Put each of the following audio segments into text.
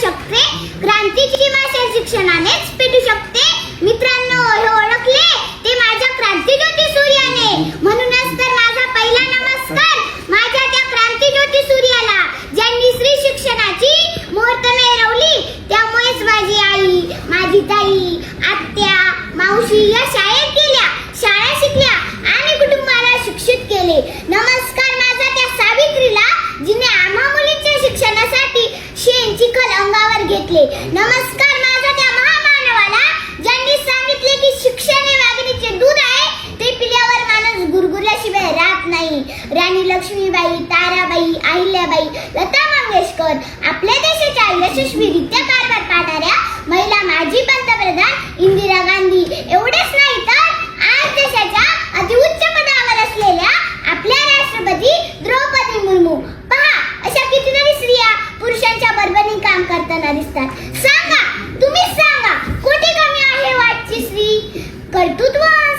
शकते क्रांतीची भाषा शिक्षणानेच पेटू शकते मित्रांनो हे ओळखले ते माझ्या क्रांतीज्योती सूर्याने म्हणूनच तर माझा पहिला नमस्कार माझ्या त्या क्रांतीज्योती सूर्याला ज्यांनी स्त्री शिक्षणाची मुहूर्त मिळवली त्यामुळेच माझी आई माझी ताई आत्या मावशी या शाळेत गेल्या शाळा शिकल्या आणि कुटुंबाला शिक्षित केले नमस्कार माझा त्या सावित्रीला जिने आम्हा मुलींच्या शिक्षणासाठी शेण चिखल सांगितले. नमस्कार माझा त्या महामानवाला. ज्यांनी सांगितले की शिक्षण हे वाघिणीचे दूध आहे ते पिल्यावर माणूस गुरगुरल्याशिवाय राहत नाही. राणी लक्ष्मीबाई ताराबाई अहिल्याबाई लता मंगेशकर आपल्या देशाच्या यशस्वीरित्या कारभार पाडणाऱ्या महिला माजी पंतप्रधान इंदिरा गांधी एवढेच नाही तर आज देशाच्या अतिउच्च पदावर असलेल्या आपल्या राष्ट्रपती द्रौपदी मुर्मू पहा अशा कितीतरी स्त्रिया पुरुषांच्या बरोबरीने काम करताना दिसतात सांगा तुम्हीच सांगा कुठे कमी आहे वाटची स्त्री कर्तृत्व आणि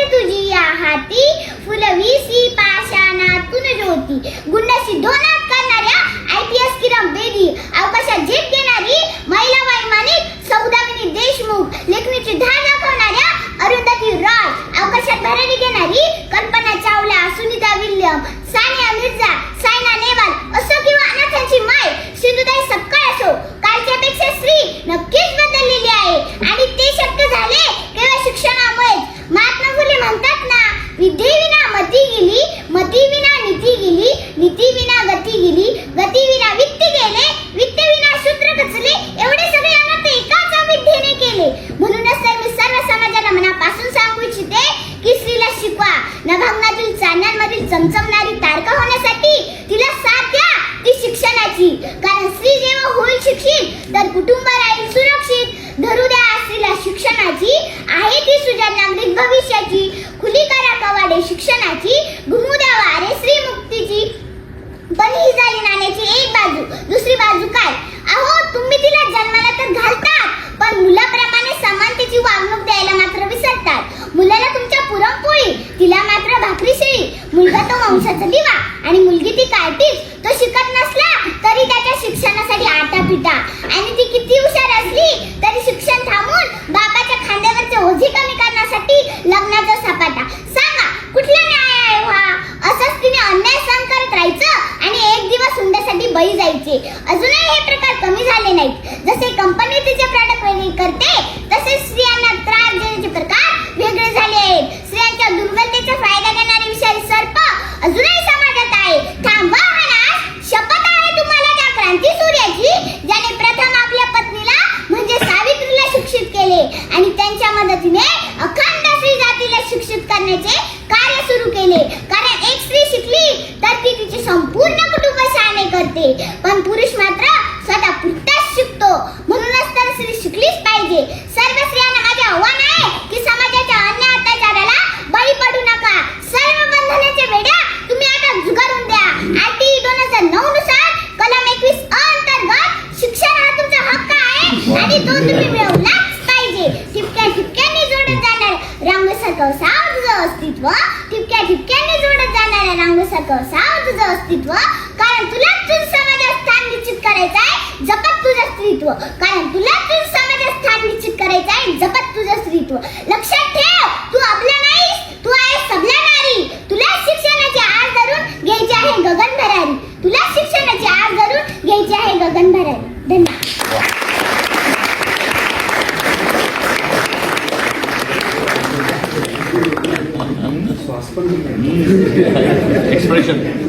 हाती फुलवीसी पाषाणातून ज्योती गुंड सिद्धोनाथ मुलगा तो दिवा आणि मुलगी ती कार्टीज तो शिकत नसला तरी त्याच्या शिक्षणासाठी आटा पिटा आणि ती किती हुशार असली तरी शिक्षण थांबून बाबाच्या खांद्यावरचे ओझे कमी करण्यासाठी लग्नाचा सपाटा. सांगा कुठला न्याय आहे हा? असंच तिने अन्याय सहन करत राहायचं आणि एक दिवस हुंड्यासाठी बळी जायचे. अजूनही हे प्रकार कमी झाले नाहीत. जसे कंपनी तिचे प्रॉडक्ट करते तसेच स्त्रियांना त्रास देण्याचे प्रकार वेगळे झाले आहेत स्त्रियांच्या दुर्बलतेचा फायदा घेणारे विषारी सर्प अजूनही समाजात आहे थांबवा हा नाश शपथ आहे तुम्हाला त्या क्रांती सूर्याची ज्याने प्रथम आपल्या पत्नीला म्हणजे सावित्रीला शिक्षित केले आणि त्यांच्या मदतीने अखंड स्त्री जातीला शिक्षित करण्याचे कार्य सुरू केले कारण एक स्त्री शिकली तर ती तिचे संपूर्ण कुटुंब असते पण पुरुष मात्र स्वतः पुरताच शिकतो. म्हणूनच तर स्त्री शिकलीच पाहिजे. सर्व स्त्रियांना माझे आव्हान आहे की समाजाच्या अन्य अत्याचाराला बळी पडू नका. सर्व बंधनाचे वेड्या तुम्ही आता झुगारून द्या. आयटी दोन हजार नऊ नुसार कलम एकवीस अंतर्गत शिक्षण हा तुमचा हक्क आहे आणि तो तुम्ही मिळवलाच पाहिजे. ठिपक्या ठिपक्यांनी जोडत जाणार रांगसारखं साव तुझं अस्तित्व. ठिपक्या ठिपक्यांनी जोडत जाणाऱ्या रांगसारखं साव तुझं अस्तित्व कारण तुला तुझ समाजात स्थान निश्चित करायचं आहे जपत तुझं स्त्रीत्व कारण तुला तुझ समाजात स्थान निश्चित करायचं आहे जपत तुझं स्त्रीत्व लक्षात ठेव तू आपला नाहीस तू आहे सबला नारी तुला शिक्षणाची आस धरून घ्यायची आहे गगन भरारी. तुला शिक्षणाची आस धरून घ्यायची आहे गगन भरारी. धन्यवाद. एक्सप्रेशन